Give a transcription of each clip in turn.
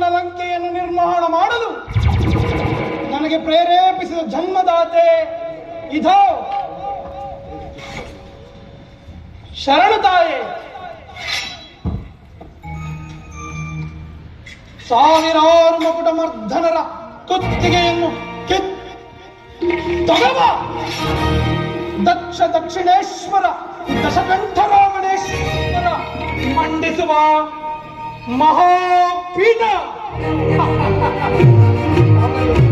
ವರ್ಣರಂಕೆಯನ್ನು ನಿರ್ಮಾಣ ಮಾಡಲು ನನಗೆ ಪ್ರೇರೇಪಿಸಿದ ಜನ್ಮದಾತೆ ಇದೋ. ಶರಣತಾಯೇ ಸಾವಿರಾರು ಮುಕುಟ ಮರ್ಧನರ ಕುತ್ತಿಗೆಯನ್ನು ತಗವ. ದಕ್ಷ ದಕ್ಷಿಣೇಶ್ವರ ದಶಕಂಠರಾವಣೇಶ್ವರ ಮಂಡಿಸುವ Mahopita!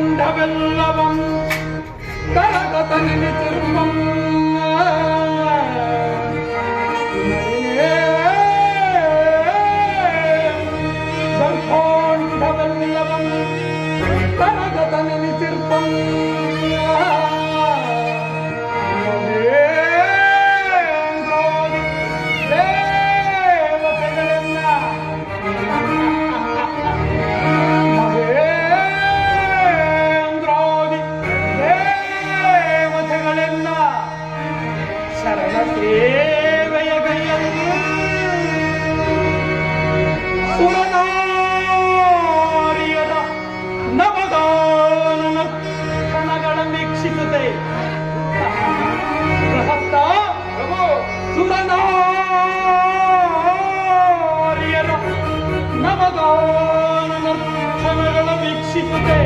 కండ వెళ్ళవం కరగతని తిరుమమ్మ ಸಮಗಾನರ್ಥನಗಳ ವೀಕ್ಷಿಸುತ್ತೆ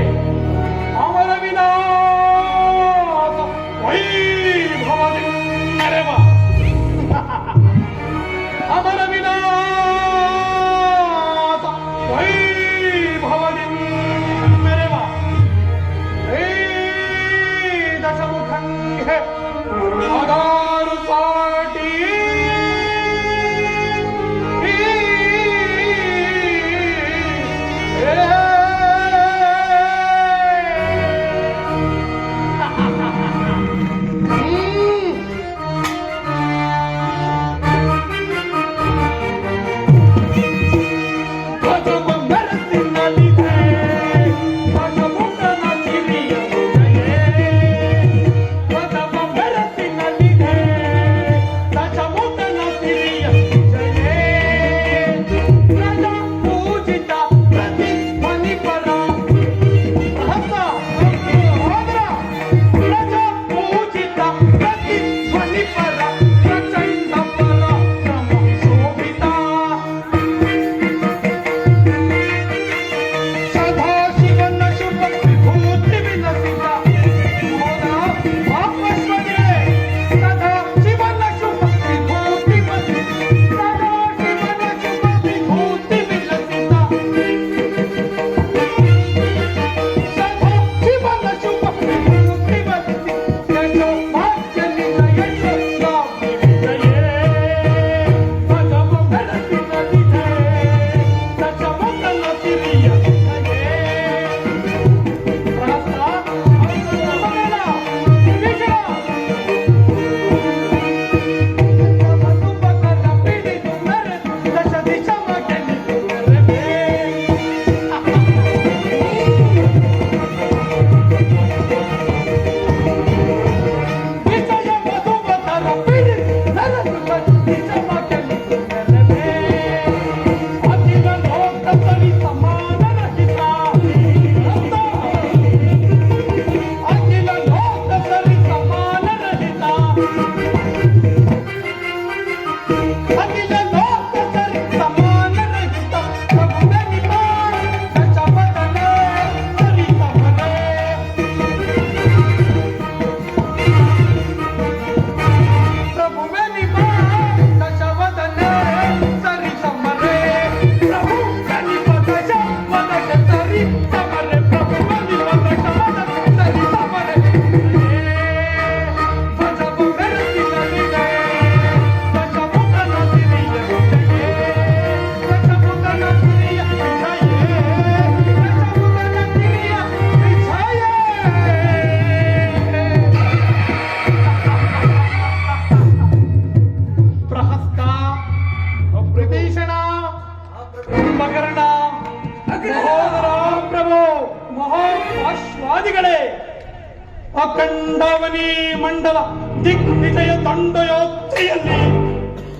ದಂಡಯೋತ್ರೆಯಲ್ಲಿ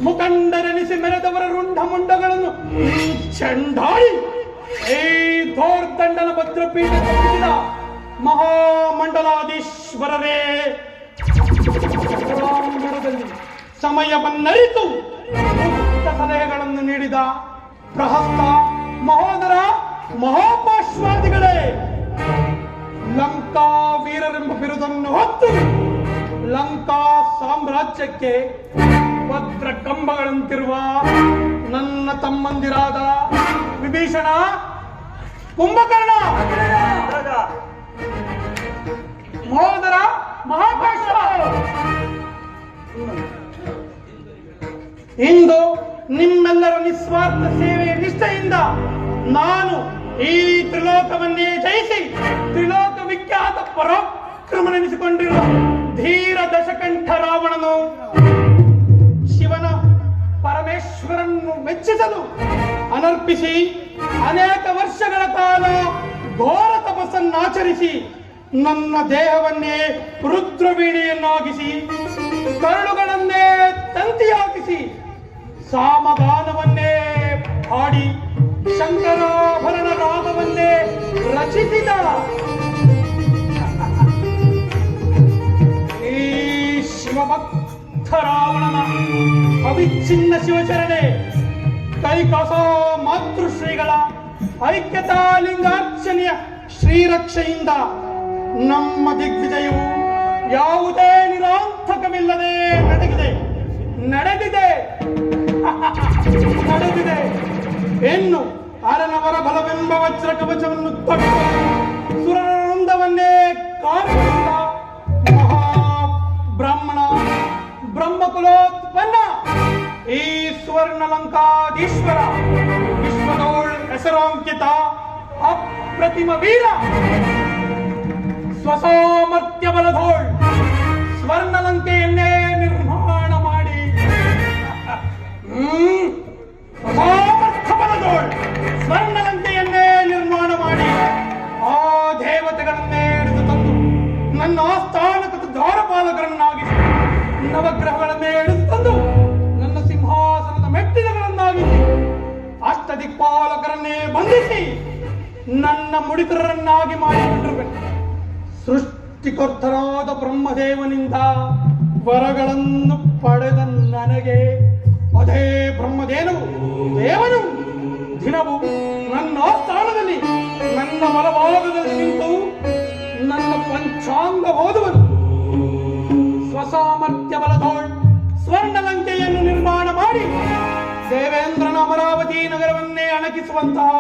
ಮುಖಂಡರೆನಿಸಿ ಮೆರೆದವರ ರುಂಡ ಮುಂಡಗಳನ್ನು ಚಂಡಾಳಿ ಈ ದೋರ್ದಂಡನ ಭದ್ರಪೀಠ ತಪ್ಪಿಸಿದ ಮಹಾಮಂಡಲಾಧೀಶ್ವರರೇ. ಒಳಾಂಗಣದಲ್ಲಿ ಸಮಯವನ್ನರಿತು ಸಲಹೆಗಳನ್ನು ನೀಡಿದ ಪ್ರಹಸ್ತ ಮಹೋದರ ಮಹಾಪಾಶ್ವಾದಿಗಳೇ ಲಂಕಾ ವೀರರೆಂಬ ಬಿರುದನ್ನು ಹೊತ್ತು ಲಂಕಾ ಸಾಮ್ರಾಜ್ಯಕ್ಕೆ ಭದ್ರ ಕಂಬಗಳಂತಿರುವ ನನ್ನ ತಮ್ಮಂದಿರಾದ ವಿಭೀಷಣ ಕುಂಭಕರ್ಣ. ಮಹೋದರ ಮಹಾಪಾಶ್ವ ಇಂದು ನಿಮ್ಮೆಲ್ಲರ ನಿಸ್ವಾರ್ಥ ಸೇವೆಯ ನಿಷ್ಠೆಯಿಂದ ನಾನು ಈ ತ್ರಿಲೋಕವನ್ನೇ ಜಯಿಸಿ ತ್ರಿಲೋಕ ವಿಖ್ಯಾತ ಪರಾಕ್ರಮನೆನಿಸಿಕೊಂಡಿರುವ. ಧೀರ ದಶಕಂಠ ರಾವಣನು ಶಿವನ ಪರಮೇಶ್ವರನ್ನು ಮೆಚ್ಚಿಸಲು ಅನರ್ಪಿಸಿ ಅನೇಕ ವರ್ಷಗಳ ಕಾಲ ಘೋರ ತಪಸ್ಸನ್ನಾಚರಿಸಿ ನನ್ನ ದೇಹವನ್ನೇ ರುದ್ರವೀಣೆಯನ್ನಾಗಿಸಿ, ಕರುಳುಗಳನ್ನೇ ತಂತಿಯಾಗಿಸಿ, ಸಾಮಗಾನವನ್ನೇ ಹಾಡಿ ಶಂಕರಾಭರಣ ರಾಗವನ್ನೇ ರಚಿಸಿದ ಶಿವಭಕ್ತ ರಾವಣನ ಅವಿಚ್ಛಿನ್ನ ಶಿವಚರಣೆ ಕೈಕಾಸ ಮಾತೃಶ್ರೀಗಳ ಐಕ್ಯತಾ ಲಿಂಗಾರ್ಚನೆಯ ಶ್ರೀರಕ್ಷೆಯಿಂದ ನಮ್ಮ ದಿಗ್ವಿಜಯವು ಯಾವುದೇ ನಿರಾಂತಕವಿಲ್ಲದೆ ನಡೆದಿದೆ. ನಡೆದಿದೆ. ನಡೆದಿದೆ. ಎನ್ನು ಅರನವರ ಬಲವೆಂಬ ವಜ್ರ ಕವಚವನ್ನು ತೊಟ್ಟು ಸುವರ್ಣ ಲಂಕಾಧೀಶ್ವರ ವಿಶ್ವದೋಳ್ ಹೆಸರಾಂಕಿತ ಅಪ್ರತಿಮ ವೀರ. ಸ್ವಸಾಮರ್ಥ್ಯ ಬಲಧೋಳ್ ಸ್ವರ್ಣಲಂಕೆಯನ್ನೇ ಅಷ್ಟದಿಕ್ಪಾಲಕರನ್ನೇ ಬಂಧಿಸಿ ನನ್ನ ಮುಡಿತರನ್ನಾಗಿ ಮಾಡಿಬಿಟ್ಟಿರುವೆ. ಸೃಷ್ಟಿಕರ್ತರಾದ ಬ್ರಹ್ಮದೇವನಿಂದ ವರಗಳನ್ನು ಪಡೆದ ನನಗೆ ಅದೇ ಬ್ರಹ್ಮದೇನು, ದೇವನು. ದಿನವು ನನ್ನ ಸ್ಥಾನದಲ್ಲಿ ನನ್ನ ಮಲಭಾಗದಲ್ಲಿ ನಿಂತು ನನ್ನ ಪಂಚಾಂಗ ಓದುವನು. ಸ್ವಸಾಮರ್ಥ್ಯ ಬಲದೋಳ್ ಸ್ವರ್ಣಲಂಕೆಯನ್ನು ನಿರ್ಮಾಣ ಮಾಡಿ ದೇವೇಂದ್ರನ ಅಮರಾವತಿ ನಗರವನ್ನೇ ಅಣಕಿಸುವಂತಹ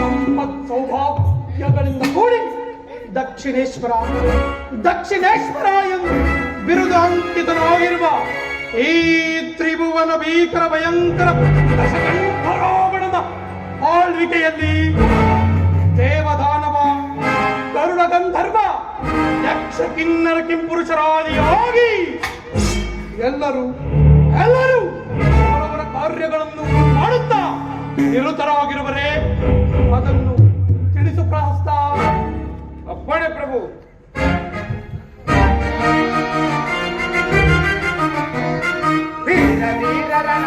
ಸಂಪತ್ ಸೌಭಾಗ್ಯಗಳಿಂದ ಕೂಡಿ ದಕ್ಷಿಣೇಶ್ವರ ದಕ್ಷಿಣೇಶ್ವರ ಎಂದು ಬಿರುದು ಅಂಕಿತನಾಗಿರುವ ಈ ತ್ರಿಭುವನ ಭೀಕರ ಭಯಂಕರ ದಶಕಂಠರಾವಣದ ಆಳ್ವಿಕೆಯಲ್ಲಿ ದೇವದಾನವ ಗರುಡ ಗಂಧರ್ವ ಯಕ್ಷ ಕಿನ್ನರ ಕಿಂಪುರುಷರಾದಿಯಾಗಿ ಎಲ್ಲರೂ ಎಲ್ಲರೂ ಅವರವರ ಕಾರ್ಯಗಳನ್ನು ನಿರುತರವಾಗಿರುವರೇ ಅದನ್ನು ತಿಳಿಸು ಪ್ರಹಸ್ತ. ಅಪ್ಪಣೆ ಪ್ರಭು. ವೀರ ವೀರರಣ